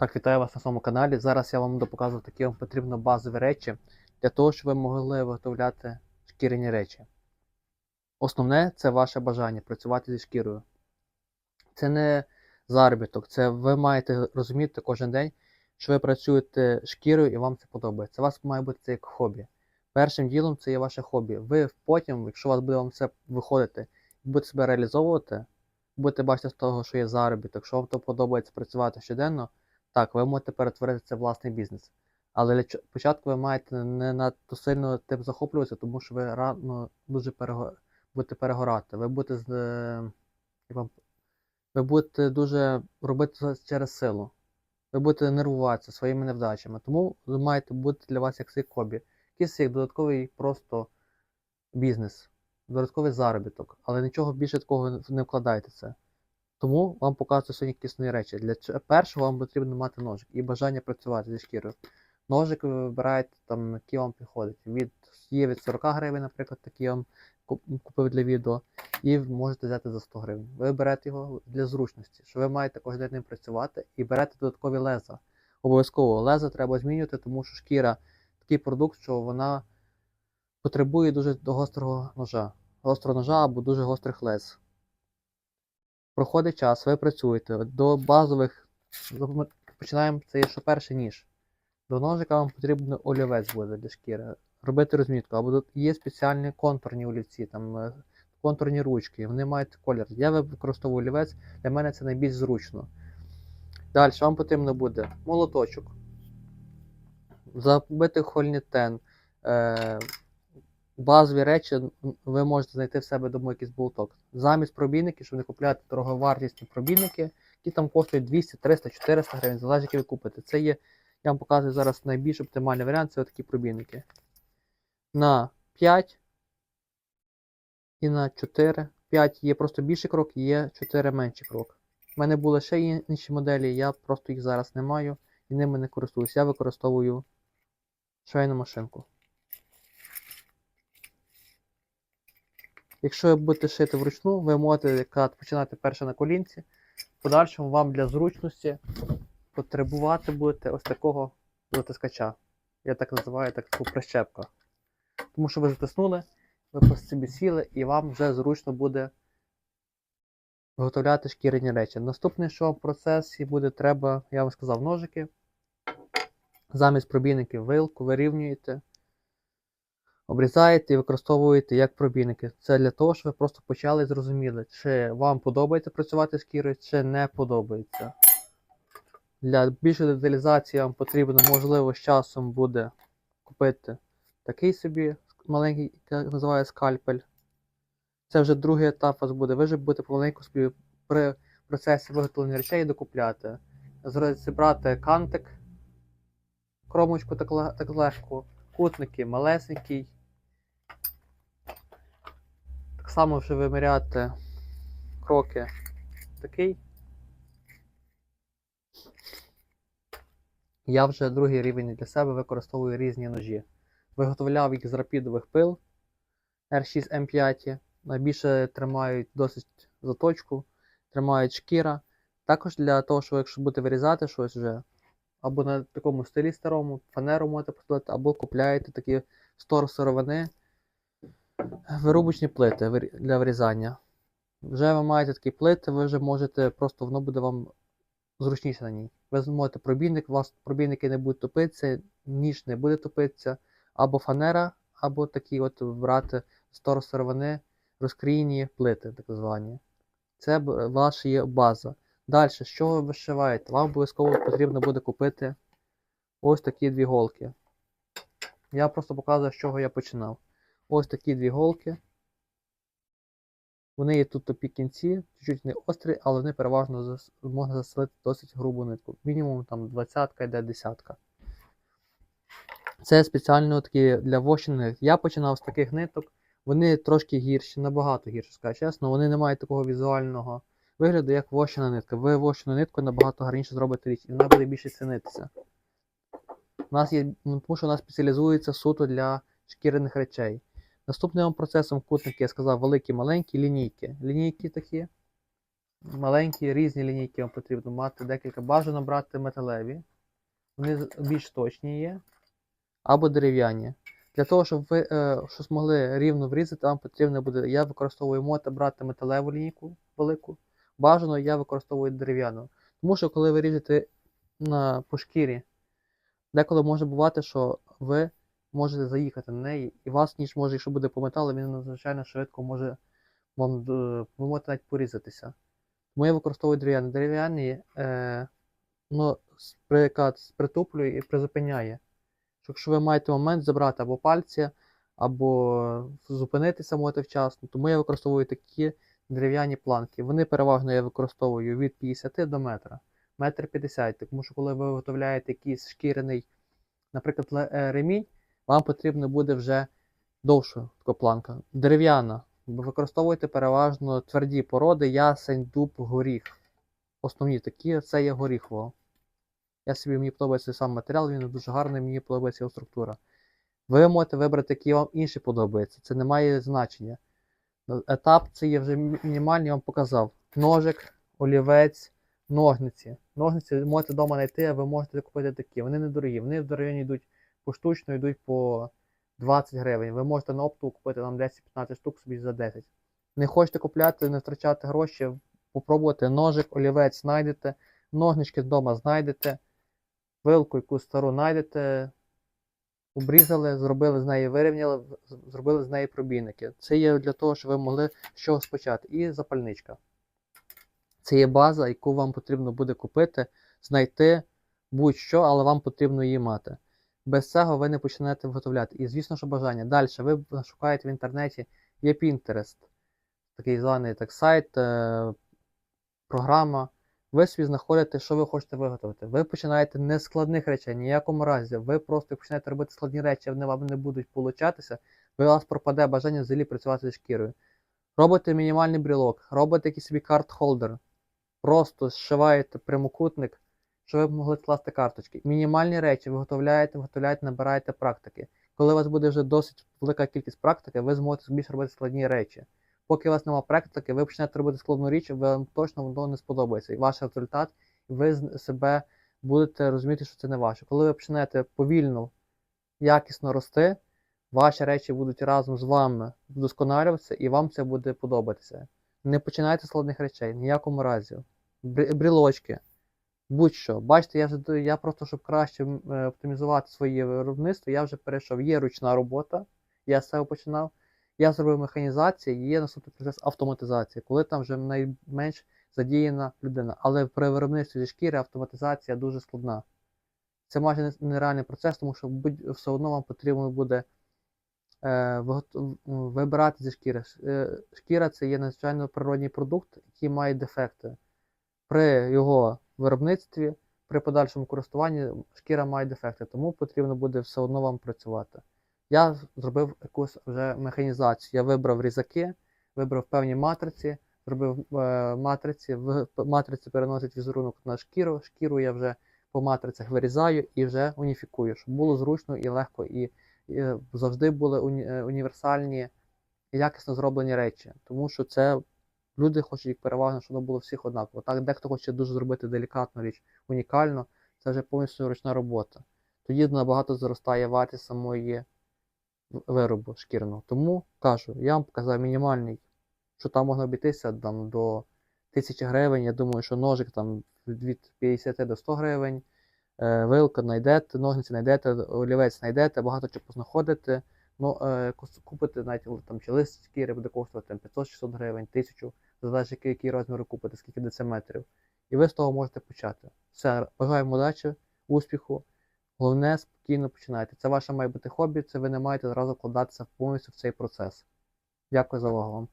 Так, вітаю вас на своєму каналі. Зараз я вам буду показувати такі вам потрібно базові речі для того, щоб ви могли виготовляти шкіряні речі. Основне це ваше бажання працювати зі шкірою. Це не заробіток, це ви маєте розуміти кожен день, що ви працюєте шкірою і вам це подобається. У вас має бути це як хобі. Першим ділом це є ваше хобі. Ви потім, якщо у вас буде вам все виходити, і будете себе реалізовувати, будете бачити з того, що є заробіток, якщо вам то подобається працювати щоденно, так, ви можете перетворити це власний бізнес. Але для початку ви маєте не надто сильно тим захоплюватися, тому що ви рано дуже перего... будете перегорати. Ви будете з... ви будете дуже робити це через силу. Ви будете нервуватися своїми невдачами. Тому ви маєте бути для вас як свій хобі. Якийсь як додатковий просто бізнес, додатковий заробіток. Але нічого більше такого не вкладайте це. Тому вам показую сьогодні нові речі. Для першого вам потрібно мати ножик і бажання працювати зі шкірою. Ножик ви вибираєте, там, який вам підходить. Від, є від 40 гривень, наприклад, такий я вам купив для відео, і можете взяти за 100 гривень. Ви берете його для зручності, що ви маєте кожен день працювати і берете додаткові леза. Обов'язково леза треба змінювати, тому що шкіра такий продукт, що вона потребує дуже гострого ножа. Гострого ножа або дуже гострих лез. Проходить час, ви працюєте. До базових починаємо це є що перший ніж. До ножика вам потрібен олівець буде для шкіри. Робити розмітку. Або тут є спеціальні контурні олівці, там е, контурні ручки, вони мають колір. Я використовую олівець, для мене це найбільш зручно. Далі вам потрібно буде молоточок, забити хольнітен. Базові речі ви можете знайти в себе вдома якийсь болток. Замість пробійників, щоб не купляти дороговартісні пробійники, які там коштують 200, 300, 400 гривень, залежить, які ви купите. Це є, я вам показую зараз найбільш оптимальний варіант, це такі пробійники. На 5 і на 4. 5 є просто більший крок, є 4 менший крок. У мене були ще інші моделі, я просто їх зараз не маю і ними не користуюсь. Я використовую швейну машинку. Якщо ви будете шити вручну, ви можете починати перше на колінці. В подальшому вам для зручності потребувати будете ось такого затискача. Я так називаю так таку прищепка. Тому що ви затиснули, ви по собі сіли і вам вже зручно буде виготовляти шкіряні речі. Наступний, що в процесі буде треба, я вам сказав, ножики. Замість пробійників вилку вирівнюєте обрізаєте і використовуєте як пробійники. Це для того, щоб ви просто почали і зрозуміли, чи вам подобається працювати з шкірою, чи не подобається. Для більшої деталізації вам потрібно, можливо, з часом буде купити такий собі маленький, як називає скальпель. Це вже другий етап у вас буде. Ви вже будете помаленьку собі при процесі виготовлення речей докупляти. Зібрати кантик, кромочку так, ле- так легко, кутники малесенький. Так само вже виміряти кроки такий. Я вже другий рівень для себе використовую різні ножі. Виготовляв їх з рапідових пил R6M5. Найбільше тримають досить заточку, тримають шкіра. Також для того, що якщо будете вирізати щось вже, або на такому стилі старому, фанеру можете поставити, або купляєте такі стор сировини, вирубочні плити для вирізання. Вже ви маєте такі плити, ви вже можете, просто воно буде вам зручніше на ній. Ви зможете пробійник, у вас пробійники не будуть топитися, ніж не буде топитися, або фанера, або такі от брати стор сировини, розкрійні плити, так звані. Це ваша є база. Далі, що ви вишиваєте? Вам обов'язково потрібно буде купити ось такі дві голки. Я просто показую, з чого я починав. Ось такі дві голки. Вони є тут тупі кінці, чуть-чуть не острі, але вони переважно зас- можна заселити досить грубу нитку. Мінімум там 20 йде десятка. Це спеціально такі для вощених. Я починав з таких ниток. Вони трошки гірші, набагато гірші, скажу чесно. Вони не мають такого візуального вигляду, як вощена нитка. Ви вощену нитку набагато гарніше зробите річ, і вона буде більше цінитися. У нас є, ну, тому що вона спеціалізується суто для шкіряних речей. Наступним процесом кутники, я сказав, великі, маленькі, лінійки. Лінійки такі. маленькі різні лінійки вам потрібно мати декілька. Бажано брати металеві. Вони більш точні є. Або дерев'яні. Для того, щоб ви е, що змогли рівно врізати, вам потрібно буде. Я використовую мото брати металеву лінійку велику. Бажано я використовую дерев'яну. Тому що коли ви ріжете на по шкірі, деколи може бувати, що ви можете заїхати на неї, і вас ніж може, якщо буде по металу, він надзвичайно швидко може вам е, ви можете навіть порізатися. Тому я використовую дерев'яні. Дерев'яні е, ну, сприкат притуплює і призупиняє. Що Якщо ви маєте момент забрати або пальці, або зупинитися можете вчасно, тому я використовую такі дерев'яні планки. Вони переважно я використовую від 50 до метра. Метр 50, тому що коли ви виготовляєте якийсь шкіряний, наприклад, е, ремінь, вам потрібно буде вже довша така планка. Дерев'яна. Використовуйте переважно тверді породи, ясень, дуб, горіх. Основні такі це є горіхово. Я собі мені подобається сам матеріал, він дуже гарний, мені подобається його структура. Ви можете вибрати, який вам інший подобається. Це не має значення. Етап це є вже мінімальний, я вам показав. Ножик, олівець, ножниці. Ножниці можете вдома знайти, а ви можете купити такі. Вони недорогі. Вони в районі йдуть поштучно, йдуть по 20 гривень. Ви можете на опту купити там 10-15 штук собі за 10. Не хочете купляти, не втрачати гроші, попробуйте ножик, олівець знайдете, ножнички вдома знайдете, вилку якусь стару знайдете, обрізали, зробили з неї вирівняли, зробили з неї пробійники. Це є для того, щоб ви могли з чогось почати. І запальничка. Це є база, яку вам потрібно буде купити, знайти будь-що, але вам потрібно її мати. Без цього ви не почнете виготовляти. І, звісно, що бажання. Далі ви шукаєте в інтернеті, є Pinterest, такий званий так, сайт, е, програма. Ви собі знаходите, що ви хочете виготовити. Ви починаєте не складних речей, ніякому разі. Ви просто починаєте робити складні речі, вони вам не будуть получатися, ви у вас пропаде бажання взагалі працювати зі шкірою. Робите мінімальний брілок, робите якийсь собі карт-холдер, просто зшиваєте прямокутник, щоб ви могли скласти карточки. Мінімальні речі виготовляєте, виготовляєте, набираєте практики. Коли у вас буде вже досить велика кількість практики, ви зможете більше робити складні речі. Поки у вас немає практики, ви почнете робити складну річ, вам точно воно не сподобається. І ваш результат, ви себе будете розуміти, що це не ваше. Коли ви почнете повільно, якісно рости, ваші речі будуть разом з вами вдосконалюватися, і вам це буде подобатися. Не починайте складних речей, ніякому разі. Брілочки, будь-що. Бачите, я вже я просто, щоб краще е, оптимізувати своє виробництво, я вже перейшов. Є ручна робота, я з цього починав. Я зробив механізацію, є наступний процес автоматизації, коли там вже найменш задіяна людина. Але при виробництві зі шкіри автоматизація дуже складна. Це майже нереальний процес, тому що будь, все одно вам потрібно буде е, вибирати зі шкіри. Е, Шкіра це є надзвичайно природній продукт, який має дефекти. При його виробництві, при подальшому користуванні шкіра має дефекти, тому потрібно буде все одно вам працювати. Я зробив якусь вже механізацію. Я вибрав різаки, вибрав певні матриці, зробив е, матриці, в матриці переносить візерунок на шкіру. Шкіру я вже по матрицях вирізаю і вже уніфікую, щоб було зручно і легко, і, і завжди були уні, е, універсальні, якісно зроблені речі. Тому що це люди хочуть їх переважно, щоб було всіх однаково. Так, дехто хоче дуже зробити делікатну річ, унікально, це вже повністю ручна робота. Тоді набагато зростає вартість самої виробу шкірного. Тому кажу, я вам показав мінімальний, що там можна обійтися там, до 1000 гривень. Я думаю, що ножик там від 50 до 100 гривень. Е, вилка знайдете, ножниці знайдете, олівець знайдете, багато чого познаходите. Ну, е, купити навіть там, чи лист шкіри буде коштувати там, 500-600 гривень, 1000, залежить, який, який розмір купити, скільки дециметрів. І ви з того можете почати. Все, бажаємо удачі, успіху. Головне, спокійно починайте. Це ваше має бути хобі, це ви не маєте зразу вкладатися повністю в цей процес. Дякую за увагу вам.